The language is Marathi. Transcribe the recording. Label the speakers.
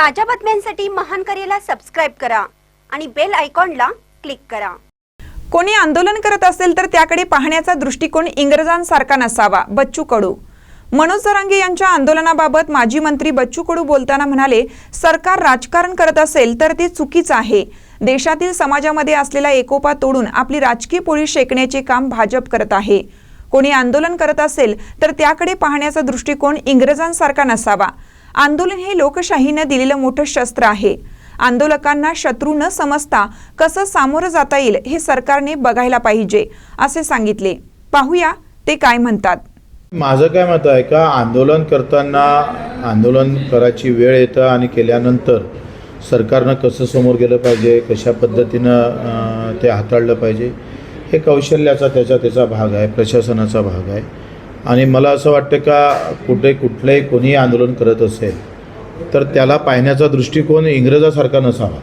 Speaker 1: ताज्या बातम्यांसाठी महान करेला सबस्क्राईब करा आणि बेल आयकॉनला क्लिक करा.
Speaker 2: कोणी आंदोलन करत असेल तर त्याकडे पाहण्याचा दृष्टिकोन इंग्रजांसारखा नसावा. बच्चू कडू. मनोज जरांगे यांच्या आंदोलनाबाबत माजी मंत्री बच्चू कडू बोलताना म्हणाले सरकार राजकारण करत असेल तर ते चुकीचं आहे. देशातील समाजामध्ये असलेला एकोपा तोडून आपली राजकीय पोळी शेकण्याचे काम भाजप करत आहे. कोणी आंदोलन करत असेल तर त्याकडे पाहण्याचा दृष्टिकोन इंग्रजांसारखा नसावा. आंदोलन हे लोकशाहीनं दिलेलं मोठं शस्त्र आहे. आंदोलकांना शत्रू न समजता कसं सामोरं जाता येईल हे सरकारने बघायला पाहिजे असे सांगितले. पाहूया ते काय म्हणतात.
Speaker 3: माझं काय मत आहे का आंदोलन करताना आंदोलन करायची वेळ येतं आणि केल्यानंतर सरकारनं कसं समोर गेलं पाहिजे कशा पद्धतीनं ते हाताळलं पाहिजे हे कौशल्याचा त्याचा त्याचा भाग आहे प्रशासनाचा भाग आहे. आणि मला असं वाटतं का कुठे कुठलंही कोणीही आंदोलन करत असेल तर त्याला पाहण्याचा दृष्टिकोन इंग्रजासारखा नसावा.